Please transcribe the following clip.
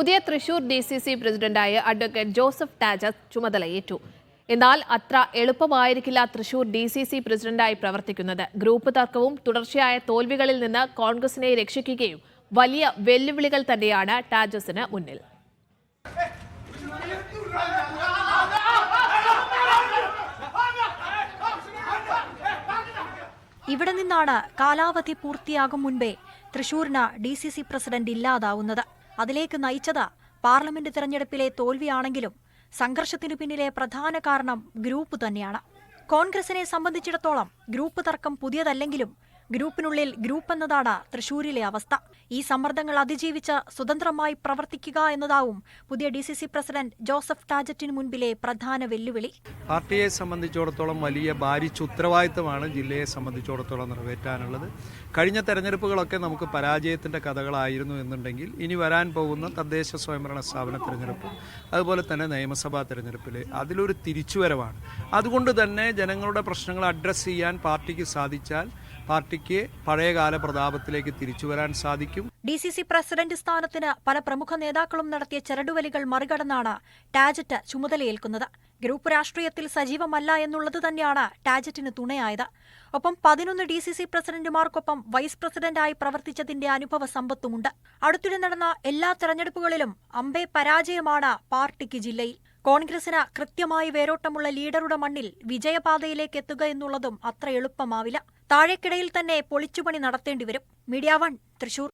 പുതിയ Thrissur D C C പ്രസിഡന്റായ advocate Joseph ടാജ ചുമതലയേറ്റു. എന്നാൽ അത്ര എളുപ്പമായിരിക്കില്ല തൃശൂർ ഡി സി സി പ്രസിഡന്റായി പ്രവർത്തിക്കുന്നത്. ഗ്രൂപ്പ് തർക്കവും തുടർച്ചയായ തോൽവികളിൽ നിന്ന് കോൺഗ്രസിനെ രക്ഷിക്കുകയും വലിയ വെല്ലുവിളികൾ തന്നെയാണ് ടാജസിന് മുന്നിൽ. ഇവിടെ നിന്നാണ് കാലാവധി പൂർത്തിയാകും മുൻപേ തൃശൂരിന് ഡി സി സി പ്രസിഡന്റ് ഇല്ലാതാവുന്നത്. അതിലേക്ക് നയിച്ചത് പാർലമെന്റ് തെരഞ്ഞെടുപ്പിലെ തോൽവിയാണെങ്കിലും സംഘർഷത്തിനു പിന്നിലെ പ്രധാന കാരണം ഗ്രൂപ്പ് തന്നെയാണ്. കോൺഗ്രസിനെ സംബന്ധിച്ചിടത്തോളം ഗ്രൂപ്പ് തർക്കം പുതിയതല്ലെങ്കിലും ഗ്രൂപ്പിനുള്ളിൽ ഗ്രൂപ്പ് എന്നതാണ് തൃശൂരിലെ അവസ്ഥ. ഈ സമ്മർദ്ദങ്ങൾ അതിജീവിച്ച് സ്വതന്ത്രമായി പ്രവർത്തിക്കുക എന്നതാവും പുതിയ D C C president Joseph ടാജറ്റിന് മുൻപിലെ പ്രധാന വെല്ലുവിളി. പാർട്ടിയെ സംബന്ധിച്ചിടത്തോളം വലിയ ഭാരിച്ച ഉത്തരവാദിത്തമാണ് ജില്ലയെ സംബന്ധിച്ചിടത്തോളം നിറവേറ്റാനുള്ളത്. കഴിഞ്ഞ തെരഞ്ഞെടുപ്പുകളൊക്കെ നമുക്ക് പരാജയത്തിന്റെ കഥകളായിരുന്നു എന്നുണ്ടെങ്കിൽ ഇനി വരാൻ പോകുന്ന തദ്ദേശ സ്വയംഭരണ സ്ഥാപന തെരഞ്ഞെടുപ്പ് അതുപോലെ തന്നെ നിയമസഭാ തെരഞ്ഞെടുപ്പിൽ അതിലൊരു തിരിച്ചുവരവാണ്. അതുകൊണ്ട് തന്നെ ജനങ്ങളുടെ പ്രശ്നങ്ങൾ അഡ്രസ്സ് ചെയ്യാൻ പാർട്ടിക്ക് സാധിച്ചാൽ പാർട്ടിക്ക് പഴയകാല പ്രതാപത്തിലേക്ക് തിരിച്ചു വരാൻ സാധിക്കും. ഡി സി സി പ്രസിഡന്റ് സ്ഥാനത്തിന് പല പ്രമുഖ നേതാക്കളും നടത്തിയ ചരടുവലികൾ മറികടന്നാണ് ടാജറ്റ് ചുമതലയേൽക്കുന്നത്. ഗ്രൂപ്പ് രാഷ്ട്രീയത്തിൽ സജീവമല്ല എന്നുള്ളത് തന്നെയാണ് ടാജറ്റിന് തുണയായത്. ഒപ്പം പതിനൊന്ന് ഡി സി സി പ്രസിഡന്റുമാർക്കൊപ്പം വൈസ് പ്രസിഡന്റായി പ്രവർത്തിച്ചതിന്റെ അനുഭവ സമ്പത്തുമുണ്ട്. അടുത്തിടെ നടന്ന എല്ലാ തെരഞ്ഞെടുപ്പുകളിലും അമ്പേ പരാജയമാണ് പാർട്ടിക്ക് ജില്ലയിൽ. കോൺഗ്രസിന് കൃത്യമായി വേരോട്ടമുള്ള ലീഡറുടെ മണ്ണിൽ വിജയപാതയിലേക്ക് എത്തുക എന്നുള്ളതും അത്ര എളുപ്പമാവില്ല. താഴേക്കിടയിൽ തന്നെ പൊളിച്ചുപണി നടത്തേണ്ടിവരും. Media one Thrissur.